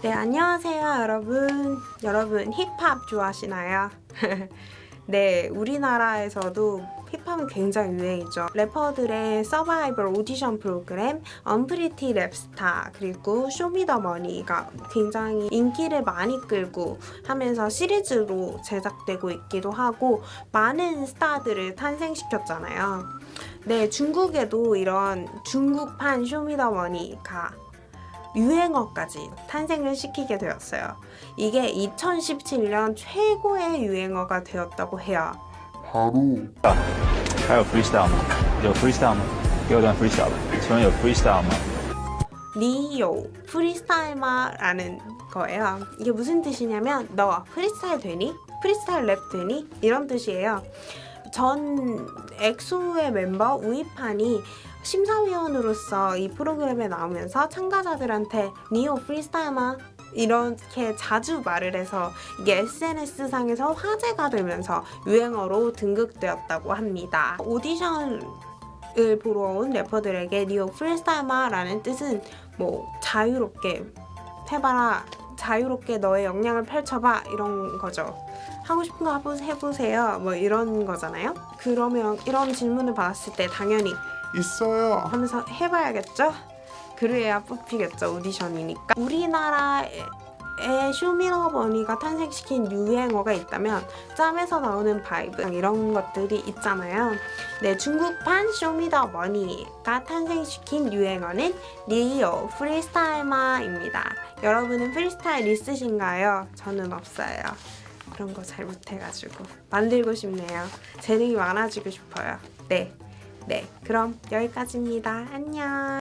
네, 안녕하세요, 여러분. 여러분, 힙합 좋아하시나요? 네, 우리나라에서도 힙합은 굉장히 유행이죠. 래퍼들의 서바이벌 오디션 프로그램, 언프리티 랩스타, 그리고 쇼미더머니가 굉장히 인기를 많이 끌고 하면서 시리즈로 제작되고 있기도 하고 많은 스타들을 탄생시켰잖아요. 네, 중국에도 이런 중국판 쇼미더머니가 유행어까지 탄생을 시키게 되었어요. 이게 2017년 최고의 유행어가 되었다고 해요. 还有 freestyle 吗？有 freestyle 吗？给我段 freestyle 吧。请问有 freestyle 吗？ 니요 프리스타일마라는 거예요. 이게 무슨 뜻이냐면 너 프리스타일 되니? 프리스타일 랩 되니? 이런 뜻이에요. 전 엑소의 멤버 우이판이 심사위원으로서 이 프로그램에 나오면서 참가자들한테 니오 프리스타일마 이렇게 자주 말을 해서 이게 SNS 상에서 화제가 되면서 유행어로 등극되었다고 합니다. 오디션 을 보러 온 래퍼들에게 니오 프리스타일마라는 뜻은 뭐 자유롭게 해봐라 자유롭게 너의 역량을 펼쳐봐. 이런 거죠. 하고 싶은 거 해보- 해보세요. 뭐 이런 거잖아요. 그러면 이런 질문을 받았을 때 당연히 있어요. 하면서 해봐야겠죠? 그래야 뽑히겠죠 오디션이니까. 우리나라 에 쇼미더머니가 탄생시킨 유행어가 있다면 짬에서 나오는 바이브 이런 것들이 있잖아요. 네, 중국판 쇼미더머니가 탄생시킨 유행어는 리오 프리스타일마입니다. 여러분은 프리스타일 있으신가요? 저는 없어요. 그런 거 잘 못해가지고 만들고 싶네요. 재능이 많아지고 싶어요. 네, 네, 그럼 여기까지입니다. 안녕.